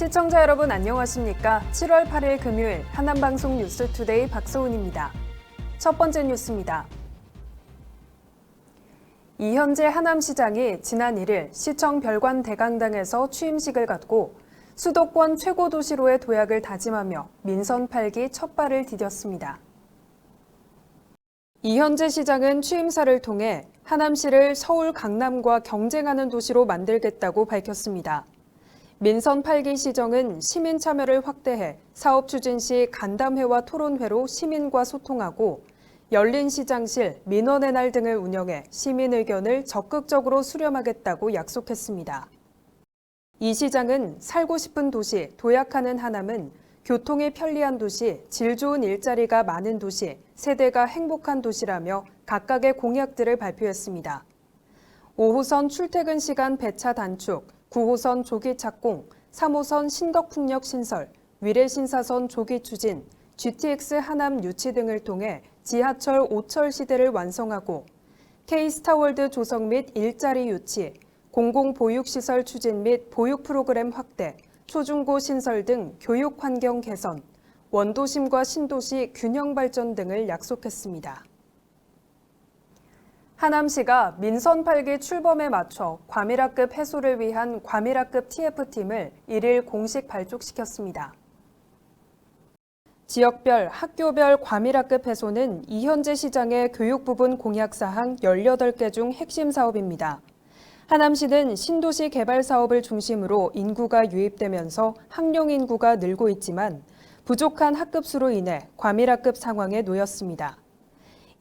시청자 여러분 안녕하십니까? 7월 8일 금요일 하남방송 뉴스투데이 박소은입니다. 첫 번째 뉴스입니다. 이현재 하남시장이 지난 1일 시청 별관 대강당에서 취임식을 갖고 수도권 최고 도시로의 도약을 다짐하며 민선 8기 첫 발을 디뎠습니다. 이현재 시장은 취임사를 통해 하남시를 서울 강남과 경쟁하는 도시로 만들겠다고 밝혔습니다. 민선 8기 시정은 시민 참여를 확대해 사업 추진 시 간담회와 토론회로 시민과 소통하고 열린 시장실, 민원의 날 등을 운영해 시민 의견을 적극적으로 수렴하겠다고 약속했습니다. 이 시장은 살고 싶은 도시, 도약하는 하남은 교통이 편리한 도시, 질 좋은 일자리가 많은 도시, 세대가 행복한 도시라며 각각의 공약들을 발표했습니다. 5호선 출퇴근 시간 배차 단축, 9호선 조기 착공, 3호선 신덕풍역 신설, 위례신사선 조기 추진, GTX 하남 유치 등을 통해 지하철 5철 시대를 완성하고 K스타월드 조성 및 일자리 유치, 공공보육시설 추진 및 보육 프로그램 확대, 초중고 신설 등 교육 환경 개선, 원도심과 신도시 균형 발전 등을 약속했습니다. 하남시가 민선 8기 출범에 맞춰 과밀학급 해소를 위한 과밀학급 TF팀을 1일 공식 발족시켰습니다. 지역별, 학교별 과밀학급 해소는 이현재 시장의 교육 부분 공약 사항 18개 중 핵심 사업입니다. 하남시는 신도시 개발 사업을 중심으로 인구가 유입되면서 학령 인구가 늘고 있지만 부족한 학급 수로 인해 과밀학급 상황에 놓였습니다.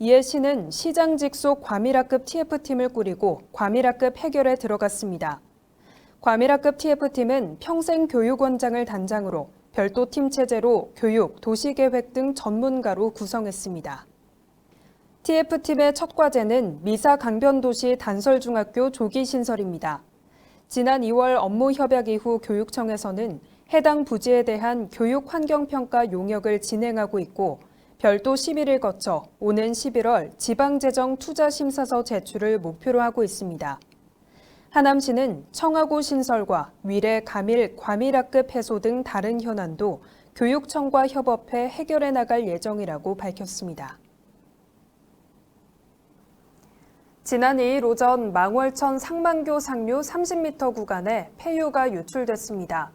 이에 시는 시장 직속 과밀학급 TF팀을 꾸리고 과밀학급 해결에 들어갔습니다. 과밀학급 TF팀은 평생 교육원장을 단장으로 별도 팀 체제로 교육, 도시계획 등 전문가로 구성했습니다. TF팀의 첫 과제는 미사 강변도시 단설중학교 조기 신설입니다. 지난 2월 업무 협약 이후 교육청에서는 해당 부지에 대한 교육 환경평가 용역을 진행하고 있고 별도 심의를 거쳐 오는 11월 지방재정 투자심사서 제출을 목표로 하고 있습니다. 하남시는 청하고 신설과 위례 가밀 과밀학급 해소 등 다른 현안도 교육청과 협업해 해결해 나갈 예정이라고 밝혔습니다. 지난 2일 오전 망월천 상만교 상류 30m 구간에 폐유가 유출됐습니다.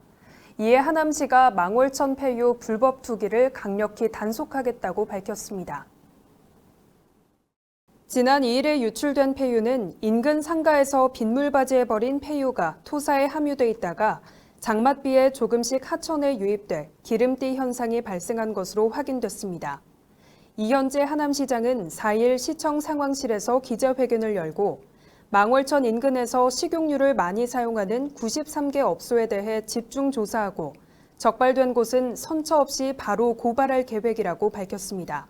이에 하남시가 망월천 폐유 불법 투기를 강력히 단속하겠다고 밝혔습니다. 지난 2일에 유출된 폐유는 인근 상가에서 빗물 바지에 버린 폐유가 토사에 함유돼 있다가 장맛비에 조금씩 하천에 유입돼 기름띠 현상이 발생한 것으로 확인됐습니다. 이현재 하남시장은 4일 시청 상황실에서 기자회견을 열고 망월천 인근에서 식용유를 많이 사용하는 93개 업소에 대해 집중 조사하고 적발된 곳은 선처 없이 바로 고발할 계획이라고 밝혔습니다.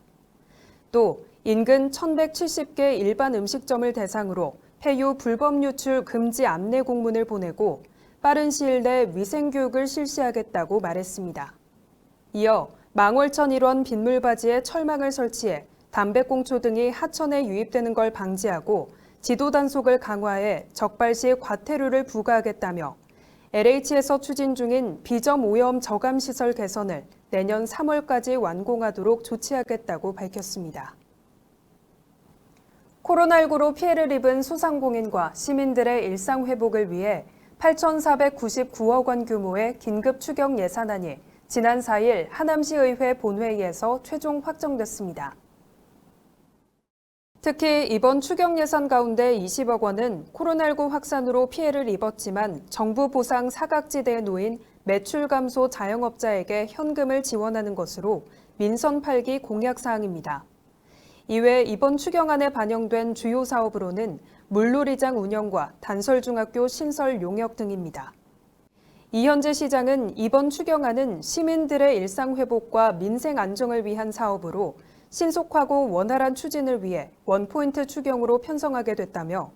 또 인근 1170개 일반 음식점을 대상으로 폐유 불법 유출 금지 안내 공문을 보내고 빠른 시일 내 위생교육을 실시하겠다고 말했습니다. 이어 망월천 일원 빗물바지에 철망을 설치해 담배꽁초 등이 하천에 유입되는 걸 방지하고 지도 단속을 강화해 적발 시 과태료를 부과하겠다며 LH에서 추진 중인 비점 오염 저감 시설 개선을 내년 3월까지 완공하도록 조치하겠다고 밝혔습니다. 코로나19로 피해를 입은 소상공인과 시민들의 일상 회복을 위해 8,499억 원 규모의 긴급 추경 예산안이 지난 4일 하남시의회 본회의에서 최종 확정됐습니다. 특히 이번 추경 예산 가운데 20억 원은 코로나19 확산으로 피해를 입었지만 정부 보상 사각지대에 놓인 매출 감소 자영업자에게 현금을 지원하는 것으로 민선 8기 공약 사항입니다. 이외 이번 추경안에 반영된 주요 사업으로는 물놀이장 운영과 단설중학교 신설 용역 등입니다. 이현재 시장은 이번 추경안은 시민들의 일상 회복과 민생 안정을 위한 사업으로 신속하고 원활한 추진을 위해 원포인트 추경으로 편성하게 됐다며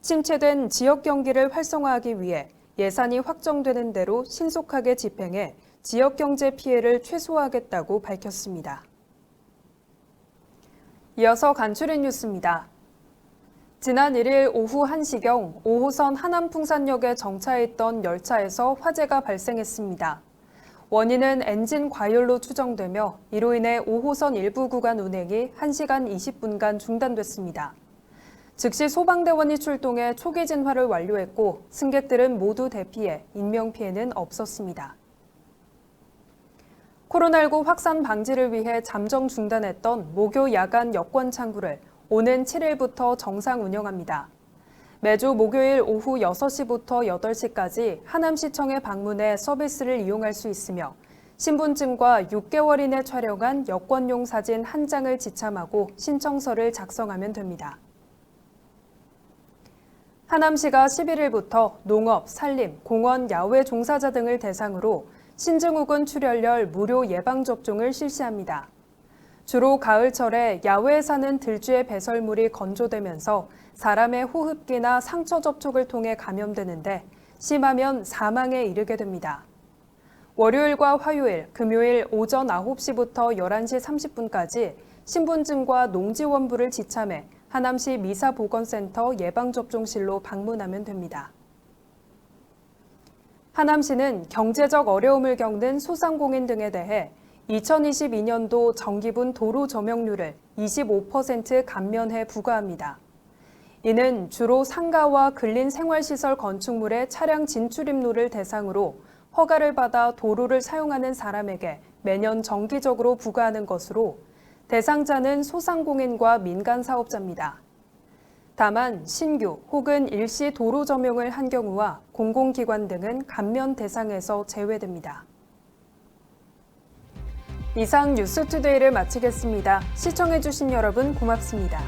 침체된 지역 경기를 활성화하기 위해 예산이 확정되는 대로 신속하게 집행해 지역 경제 피해를 최소화하겠다고 밝혔습니다. 이어서 간추린 뉴스입니다. 지난 1일 오후 1시경 5호선 하남풍산역에 정차해 있던 열차에서 화재가 발생했습니다. 원인은 엔진 과열로 추정되며 이로 인해 5호선 일부 구간 운행이 1시간 20분간 중단됐습니다. 즉시 소방대원이 출동해 초기 진화를 완료했고 승객들은 모두 대피해 인명피해는 없었습니다. 코로나19 확산 방지를 위해 잠정 중단했던 목요 야간 여권 창구를 오는 7일부터 정상 운영합니다. 매주 목요일 오후 6시부터 8시까지 하남시청에 방문해 서비스를 이용할 수 있으며 신분증과 6개월 이내 촬영한 여권용 사진 한 장을 지참하고 신청서를 작성하면 됩니다. 하남시가 11일부터 농업, 산림, 공원, 야외 종사자 등을 대상으로 신증후군 출혈열 무료 예방접종을 실시합니다. 주로 가을철에 야외에 사는 들쥐의 배설물이 건조되면서 사람의 호흡기나 상처 접촉을 통해 감염되는데 심하면 사망에 이르게 됩니다. 월요일과 화요일, 금요일 오전 9시부터 11시 30분까지 신분증과 농지원부를 지참해 하남시 미사보건센터 예방접종실로 방문하면 됩니다. 하남시는 경제적 어려움을 겪는 소상공인 등에 대해 2022년도 정기분 도로 조명료를 25% 감면해 부과합니다. 이는 주로 상가와 근린 생활시설 건축물의 차량 진출입로를 대상으로 허가를 받아 도로를 사용하는 사람에게 매년 정기적으로 부과하는 것으로 대상자는 소상공인과 민간 사업자입니다. 다만 신규 혹은 일시 도로 점용을 한 경우와 공공기관 등은 감면 대상에서 제외됩니다. 이상 뉴스투데이를 마치겠습니다. 시청해주신 여러분 고맙습니다.